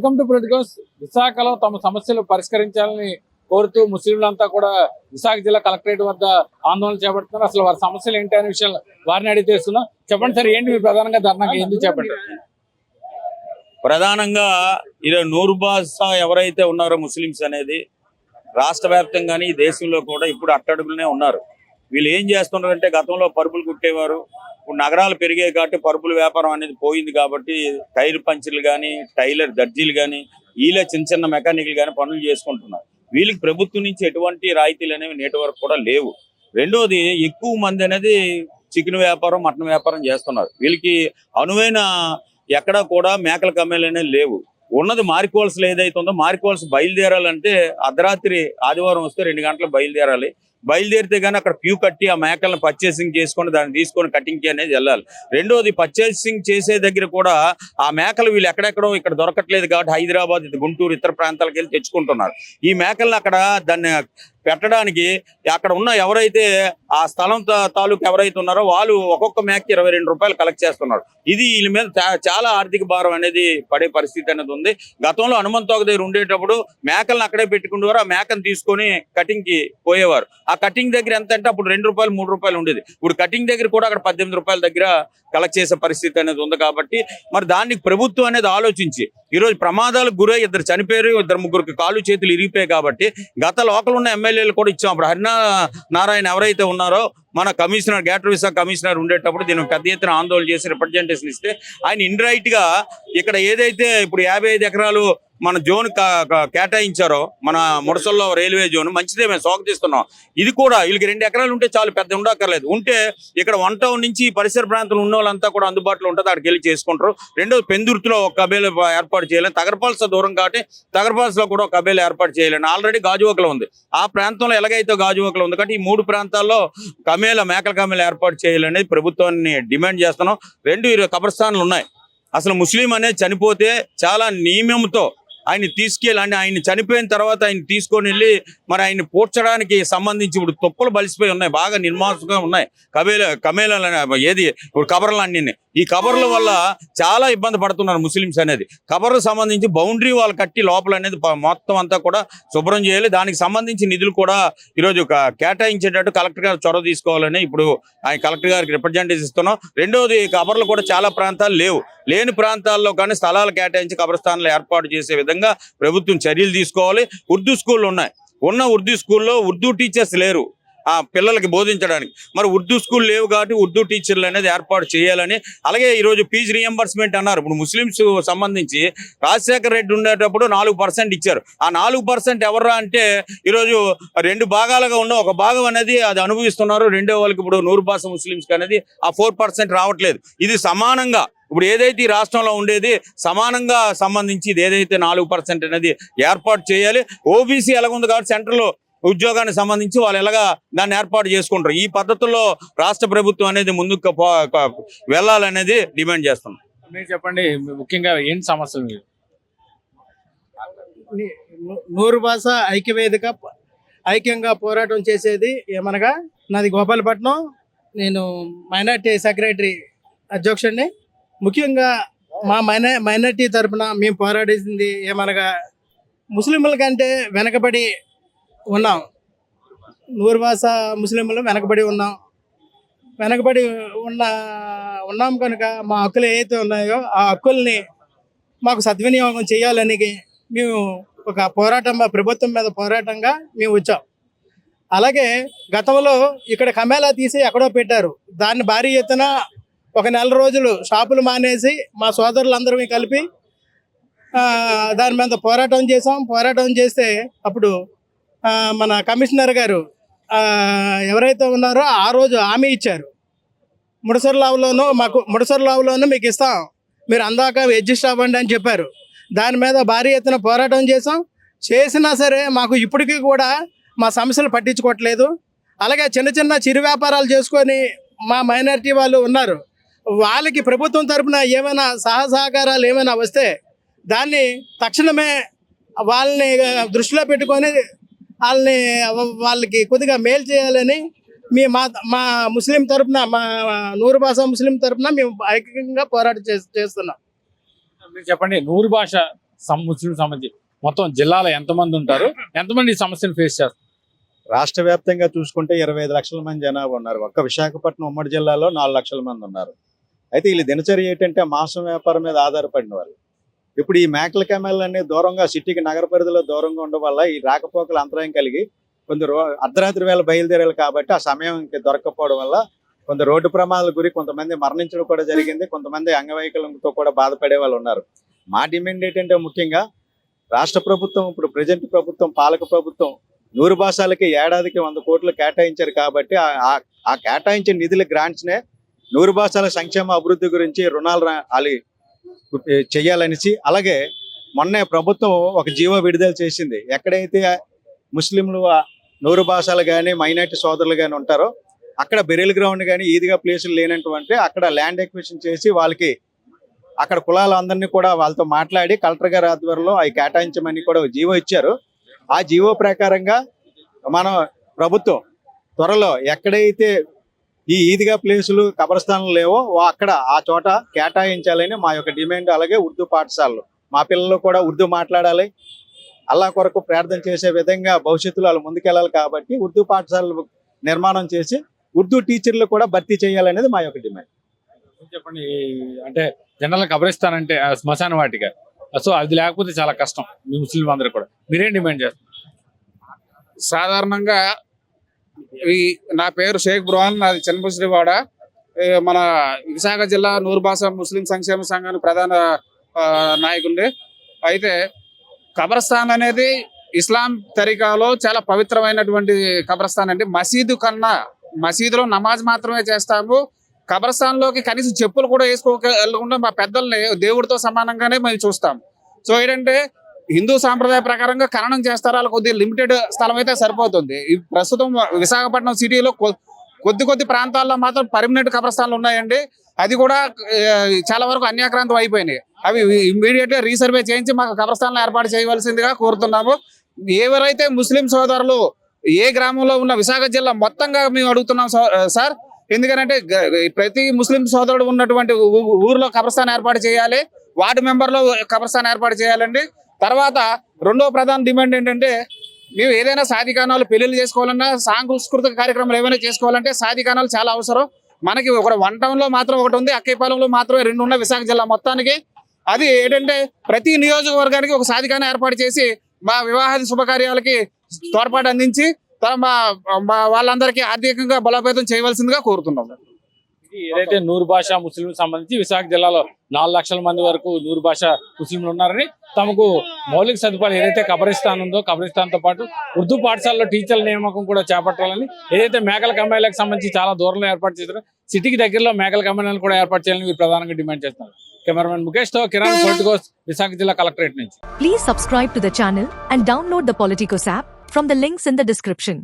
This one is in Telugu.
Welcome to politicals. విశాఖలో తమ సమస్యలు పరిష్కరించాలని కోరుతూ ముస్లింలంతా కూడా విశాఖ జిల్లా కలెక్టరేట్ వద్ద ఆందోళన చేపడుతున్నారు. అసలు వారి సమస్యలు ఏంటి అనే విషయాలు వారిని అడిగి తెలుస్తున్నాం చెప్పండి సార్ ఏంటి మీరు ప్రధానంగా ధర్నాకి ఎందుకు చెప్పండి ప్రధానంగా ఈరోజు నూరు బాసా ఎవరైతే ఉన్నారో ముస్లిమ్స్ అనేది రాష్ట్ర వ్యాప్తంగాని ఈ దేశంలో కూడా ఇప్పుడు అట్టడుగులనే ఉన్నారు. వీళ్ళు ఏం చేస్తున్నారంటే గతంలో పరుపులు కుట్టేవారు ఇప్పుడు నగరాలు పెరిగాయి కాబట్టి పరుపుల వ్యాపారం అనేది పోయింది కాబట్టి టైర్ పంచర్లు కానీ టైలర్ దర్జీలు కానీ వీళ్ళే చిన్న చిన్న మెకానిక్లు కానీ పనులు చేసుకుంటున్నారు. వీళ్ళకి ప్రభుత్వం నుంచి ఎటువంటి రాయితీలు అనేవి నేటి వరకు కూడా లేవు. రెండోది ఎక్కువ మంది అనేది చికెన్ వ్యాపారం మటన్ వ్యాపారం చేస్తున్నారు. వీళ్ళకి అనువైన ఎక్కడ కూడా మేకల కమ్మేలు అనేవి లేవు. ఉన్నది మారికోల్స్లో ఏదైతే ఉందో మారికోల్స్ బయలుదేరాలంటే అర్ధరాత్రి ఆదివారం వస్తే రెండు గంటలకు బయలుదేరాలి. బయలుదేరితే కానీ అక్కడ క్యూ కట్టి ఆ మేకలను పర్చేసింగ్ చేసుకొని దాన్ని తీసుకొని కటింగ్కి అనేది వెళ్ళాలి. రెండోది పర్చేసింగ్ చేసే దగ్గర కూడా ఆ మేకలు వీళ్ళు ఎక్కడెక్కడో ఇక్కడ దొరకట్లేదు కాబట్టి హైదరాబాద్ గుంటూరు ఇతర ప్రాంతాలకు వెళ్ళి తెచ్చుకుంటున్నారు. ఈ మేకలను అక్కడ దాన్ని పెట్టడానికి అక్కడ ఉన్న ఎవరైతే ఆ స్థలం తాలూకు ఎవరైతే ఉన్నారో వాళ్ళు ఒక్కొక్క మేకకి ఇరవై రెండు రూపాయలు కలెక్ట్ చేస్తున్నారు. ఇది వీళ్ళ మీద చాలా ఆర్థిక భారం అనేది పడే పరిస్థితి అనేది ఉంది. గతంలో హనుమంతోక దగ్గర ఉండేటప్పుడు మేకలను అక్కడే పెట్టుకునేవారు. ఆ మేకను తీసుకొని కటింగ్కి పోయేవారు. ఆ కటింగ్ దగ్గర ఎంత అంటే అప్పుడు రెండు రూపాయలు మూడు రూపాయలు ఉండేది. ఇప్పుడు కటింగ్ దగ్గర కూడా అక్కడ పద్దెనిమిది రూపాయల దగ్గర కలెక్ట్ చేసే పరిస్థితి అనేది ఉంది కాబట్టి మరి దానికి ప్రభుత్వం అనేది ఆలోచించి ఈ రోజు ప్రమాదాలకు గురై ఇద్దరు చనిపోయారు ఇద్దరు ముగ్గురికి కాలు చేతులు ఇరిగిపోయాయి కాబట్టి గత లోకల్ ఉన్న ఎమ్మెల్యేలు కూడా ఇచ్చాం. అప్పుడు హరినా నారాయణ ఎవరైతే ఉన్నారో మన కమిషనర్ గ్యాటర్ విశాఖ కమిషనర్ ఉండేటప్పుడు దీన్ని పెద్ద ఎత్తున ఆందోళన చేసి రిప్రజెంటేషన్ ఇస్తే ఆయన ఇండైరెక్ట్గా ఇక్కడ ఏదైతే ఇప్పుడు యాభై ఐదు ఎకరాలు మన జోన్ కేటాయించారో మన ముడసల్లో రైల్వే జోన్ మంచిదే మేము స్వాగతిస్తున్నాం ఇది కూడా వీళ్ళకి రెండు ఎకరాలు ఉంటే చాలు పెద్ద ఉండక్కర్లేదు. ఉంటే ఇక్కడ వన్ టౌన్ నుంచి పరిసర ప్రాంతంలో ఉన్న వాళ్ళంతా కూడా అందుబాటులో ఉంటుంది అక్కడికి వెళ్ళి చేసుకుంటారు. రెండోది పెందుర్తిలో ఒక కబేలు ఏర్పాటు చేయాలని తగరపాల్స దూరం కాబట్టి తగరపాల్సలో కూడా ఒక కబేలు ఏర్పాటు చేయాలని ఆల్రెడీ గాజువాకలో ఉంది. ఆ ప్రాంతంలో ఎలాగైతే గాజువాకలో ఉంది కాబట్టి ఈ మూడు ప్రాంతాల్లో కమేల మేకల కమేలు ఏర్పాటు చేయాలనేది ప్రభుత్వాన్ని డిమాండ్ చేస్తున్నాం. రెండు ఇరవై కబర్స్థాన్లు ఉన్నాయి. అసలు ముస్లిం అనేది చనిపోతే చాలా నియమంతో ఆయన తీసుకెళ్ళి ఆయన చనిపోయిన తర్వాత ఆయన తీసుకొని వెళ్ళి మరి ఆయన పూడ్చడానికి సంబంధించి ఇప్పుడు తుప్పలు బలిసిపోయి ఉన్నాయి బాగా నిర్మాసంగా ఉన్నాయి. కబేల కమేల ఏది ఇప్పుడు కబర్లు అన్నీ ఈ కబర్ల వల్ల చాలా ఇబ్బంది పడుతున్నారు ముస్లిమ్స్ అనేది. కబర్లకు సంబంధించి బౌండరీ వాళ్ళు కట్టి లోపల అనేది మొత్తం అంతా కూడా శుభ్రం చేయాలి. దానికి సంబంధించి నిధులు కూడా ఈరోజు కేటాయించేటట్టు కలెక్టర్ గారు చొరవ తీసుకోవాలని ఇప్పుడు ఆయన కలెక్టర్ గారికి రిప్రజెంటేషన్ ఇస్తున్నాం. రెండోది కబర్లు కూడా చాలా ప్రాంతాలు లేవు. లేని ప్రాంతాల్లో కానీ స్థలాలు కేటాయించి కబరస్థానాలు ఏర్పాటు చేసే విధంగా ప్రభుత్వం చర్యలు తీసుకోవాలి. ఉర్దూ స్కూళ్ళు ఉన్నాయి. ఉన్న ఉర్దూ స్కూల్లో ఉర్దూ టీచర్స్ లేరు. ఆ పిల్లలకి బోధించడానికి. మరి ఉర్దూ స్కూల్ లేవు కాబట్టి ఉర్దూ టీచర్లు అనేది ఏర్పాటు చేయాలని. అలాగే ఈరోజు ఫీజు రియంబర్స్మెంట్ అన్నారు. ఇప్పుడు ముస్లింస్ సంబంధించి రాజశేఖర రెడ్డి ఉండేటప్పుడు నాలుగు పర్సెంట్ ఇచ్చారు. ఆ నాలుగు పర్సెంట్ ఎవర్రా అంటే ఈరోజు రెండు భాగాలుగా ఉన్న ఒక భాగం అనేది అది అనుభవిస్తున్నారు. రెండో వాళ్ళకి ఇప్పుడు నూరు పాస ముస్లింస్కి అనేది ఆ ఫోర్ పర్సెంట్ రావట్లేదు. ఇది సమానంగా ఇప్పుడు ఏదైతే ఈ రాష్ట్రంలో ఉండేది సమానంగా సంబంధించి ఇది ఏదైతే నాలుగు పర్సెంట్ అనేది ఏర్పాటు చేయాలి. ఓబీసీ ఎలాగుంది కాబట్టి సెంటర్లో ఉద్యోగానికి సంబంధించి వాళ్ళు ఎలాగా దాన్ని ఏర్పాటు చేసుకుంటారు? ఈ పద్ధతుల్లో రాష్ట్ర ప్రభుత్వం అనేది ముందుకు వెళ్ళాలనేది డిమాండ్ చేస్తున్నాం. మీరు చెప్పండి ముఖ్యంగా ఏంటి సమస్యలు మీరు? నూరు భాష ఐక్యవేదిక ఐక్యంగా పోరాటం చేసేది ఏమనగా నాది గోపాలపట్నం నేను మైనార్టీ సెక్రటరీ అధ్యక్షుడిని. ముఖ్యంగా మా మైనా మైనార్టీ తరపున మేము పోరాడేసింది ఏమనగా ముస్లింల కంటే వెనకబడి ఉన్నాం. నూరు ముస్లింలు వెనకబడి ఉన్నాం. వెనకబడి ఉన్న ఉన్నాం కనుక మా హక్కులు ఏవైతే ఉన్నాయో ఆ హక్కుల్ని మాకు సద్వినియోగం చేయాలని మేము ఒక పోరాటం మా ప్రభుత్వం మీద పోరాటంగా మేము వచ్చాం. అలాగే గతంలో ఇక్కడ కమేలా తీసి ఎక్కడో పెట్టారు. దాన్ని భారీ ఎత్తున ఒక నెల రోజులు షాపులు మానేసి మా సోదరులందరం కలిపి దాని మీద పోరాటం చేసాం పోరాటం చేస్తే అప్పుడు మన కమిషనర్ గారు ఎవరైతే ఉన్నారో ఆ రోజు హామీ ఇచ్చారు. ముడసర్లావులోనూ మాకు ముడసర్లావులోనూ మీకు ఇస్తాం. మీరు అందాక అడ్జస్ట్ అవ్వండి అని చెప్పారు. దాని మీద భారీ ఎత్తున పోరాటం చేసాం చేసినా సరే మాకు ఇప్పటికీ కూడా మా సమస్యలు పట్టించుకోవట్లేదు. అలాగే చిన్న చిన్న చిరు వ్యాపారాలు చేసుకొని మా మైనారిటీ వాళ్ళు ఉన్నారు. వాళ్ళకి ప్రభుత్వం తరపున ఏమైనా సహ సహకారాలు ఏమైనా వస్తే దాన్ని తక్షణమే వాళ్ళని దృష్టిలో పెట్టుకొని వాళ్ళని వాళ్ళకి కొద్దిగా మేలు చేయాలని మీ మా మా ముస్లిం తరపున మా నూరు భాష ముస్లిం తరపున మేము ఐక్యంగా పోరాటం చేస్తున్నాం. మీరు చెప్పండి నూరు భాష ముస్లిం సంబంధించి మొత్తం జిల్లాలో ఎంతమంది ఉంటారు? ఎంతమంది ఈ సమస్యను ఫేస్ చేస్తారు? రాష్ట్ర వ్యాప్తంగా చూసుకుంటే ఇరవై ఐదు లక్షల మంది జనాభా ఉన్నారు. ఒక్క విశాఖపట్నం ఉమ్మడి జిల్లాలో నాలుగు లక్షల మంది ఉన్నారు. అయితే వీళ్ళు దినచర్య ఏంటంటే మాంసం వ్యాపారం మీద ఆధారపడిన వాళ్ళు. ఇప్పుడు ఈ మేకల కెమెల్ అన్ని దూరంగా సిటీకి నగర పరిధిలో దూరంగా ఉండడం వల్ల ఈ రాకపోకల అంతరాయం కలిగి కొంత రో అర్ధరాత్రి వేళ బయలుదేరాలి కాబట్టి ఆ సమయం ఇంక దొరకకపోవడం వల్ల కొంత రోడ్డు ప్రమాదాల గురి కొంతమంది మరణించడం కూడా జరిగింది. కొంతమంది అంగవైకల్యంతో కూడా బాధపడే వాళ్ళు ఉన్నారు. మా డిమాండ్ ఏంటంటే ముఖ్యంగా రాష్ట్ర ప్రభుత్వం ఇప్పుడు ప్రజెంట్ ప్రభుత్వం పాలక ప్రభుత్వం నూరు భాషలకి ఏడాదికి వంద కోట్లు కేటాయించారు కాబట్టి ఆ- ఆ- కేటాయించిన నిధుల గ్రాంట్స్ నే నూరు భాషల సంక్షేమ అభివృద్ధి గురించి రుణాలు రా- చేయాలనేసి అలాగే మొన్నే ప్రభుత్వం ఒక జీవో విడుదల చేసింది. ఎక్కడైతే ముస్లింలు నూరు భాషలు కానీ మైనార్టీ సోదరులు కానీ ఉంటారో అక్కడ బెరీల్ గ్రౌండ్ కానీ ఈదిగా ప్లేసులు లేనటువంటి అక్కడ ల్యాండ్ ఎక్విషన్ చేసి వాళ్ళకి అక్కడ కులాలందరినీ కూడా వాళ్ళతో మాట్లాడి కలెక్టర్ గారి ఆధ్వర్యంలో అవి కేటాయించమని కూడా జీవో ఇచ్చారు. ఆ జీవో ప్రకారంగా మనం ప్రభుత్వం త్వరలో ఎక్కడైతే ఈ ఈదిగా ప్లేసులు కబరస్థానాలు లేవో అక్కడ ఆ చోట కేటాయించాలని మా యొక్క డిమాండ్ అలాగే ఉర్దూ పాఠశాలలు. మా పిల్లలు కూడా ఉర్దూ మాట్లాడాలి. అల్లా కొరకు ప్రార్థన చేసే విధంగా భవిష్యత్తులో వాళ్ళు ముందుకెళ్ళాలి కాబట్టి ఉర్దూ పాఠశాలలు నిర్మాణం చేసి ఉర్దూ టీచర్లు కూడా భర్తీ చేయాలనేది మా యొక్క డిమాండ్. చెప్పండి అంటే జనరల్ కబరిస్తాన్ అంటే ఆ శ్మశాన వాటిక. సో అది లేకపోతే చాలా కష్టం. మీ ముస్లిం అందరూ కూడా. మీరేం డిమాండ్ చేస్తారు సాధారణంగా ఈ నా పేరు షేక్ బ్రోహన్ నాది చన్నపశ్రీవాడ మన విశాఖ జిల్లా నూరుబాస ముస్లిం సంక్షేమ సంఘానికి ప్రధాన ఆ, అయితే కబరస్థాన్ అనేది ఇస్లాం తరికాలో చాలా పవిత్రమైనటువంటి కబరస్థాన్ అండి మసీదు కన్నా మసీదులో నమాజ్ మాత్రమే చేస్తాము. కబరస్థాన్లోకి కనీసం చెప్పులు కూడా వేసుకోకుండా మా పెద్దల్ని దేవుడితో సమానంగానే మేము చూస్తాం. సో ఏంటంటే హిందూ సాంప్రదాయ ప్రకారంగా ఖననం చేస్తారు వాళ్ళ లిమిటెడ్ స్థలం అయితే సరిపోతుంది ప్రస్తుతం విశాఖపట్నం సిటీలో కొద్ది కొద్ది ప్రాంతాల్లో మాత్రం పర్మనెంట్ కబ్రస్థానాలు ఉన్నాయండి. అది కూడా చాలా వరకు అన్యాక్రాంతం అయిపోయినాయి. అవి ఇమ్మీడియట్గా రీసర్వే చేయించి మాకు కబ్రస్థానాలు ఏర్పాటు చేయవలసిందిగా కోరుతున్నాము. ఎవరైతే ముస్లిం సోదరులు ఏ గ్రామంలో ఉన్న విశాఖ జిల్లా మొత్తంగా మేము అడుగుతున్నాం సార్ ఎందుకంటే ప్రతి ముస్లిం సోదరుడు ఉన్నటువంటి ఊర్లో కబ్రస్థానం ఏర్పాటు చేయాలి. వార్డు మెంబర్లో కబ్రస్థానం ఏర్పాటు చేయాలండి. తర్వాత రెండో ప్రధాన డిమాండ్ ఏంటంటే మేము ఏదైనా సాధికానాలు పెళ్ళిళ్ళు చేసుకోవాలన్నా సాంస్కృతిక కార్యక్రమాలు ఏమైనా చేసుకోవాలంటే సాధికానాలు చాలా అవసరం. మనకి ఒక వన్ టౌన్లో మాత్రం ఒకటి ఉంది అక్కైపాలెంలో మాత్రమే రెండు ఉన్నాయి విశాఖ జిల్లా మొత్తానికి. అది ఏంటంటే ప్రతి నియోజకవర్గానికి ఒక సాధికాన ఏర్పాటు చేసి మా వివాహాది శుభకార్యాలకి తోడ్పాటు అందించి మా వాళ్ళందరికీ ఆర్థికంగా బలోపేతం చేయవలసిందిగా కోరుతున్నాం. ఏదైతే నూరు భాష ముస్లిం సంబంధించి విశాఖ జిల్లాలో నాలుగు లక్షల మంది వరకు నూరు భాష ముస్లింలు ఉన్నారని తమకు మౌలిక సదుపాయాలు ఏదైతే కబరిస్తాన్ ఉందో కబరిస్తాన్తో పాటు ఉర్దూ పాఠశాలలో టీచర్ల నియామకం కూడా చేపట్టాలని ఏదైతే మేకల కమ్మాయిలకు సంబంధించి చాలా దూరంలో ఏర్పాటు చేశారో సిటీకి దగ్గరలో మేకల కమ్మాయిలను కూడా ఏర్పాటు చేయాలని వీరు ప్రధానంగా డిమాండ్ చేస్తున్నారు. కెమెరామెన్ ముఖేష్తో కిరణ్ పొలిటికోస్ విశాఖ జిల్లా కలెక్టరేట్ నుంచి. Please subscribe to the channel and download the Politicos app from the links in the description.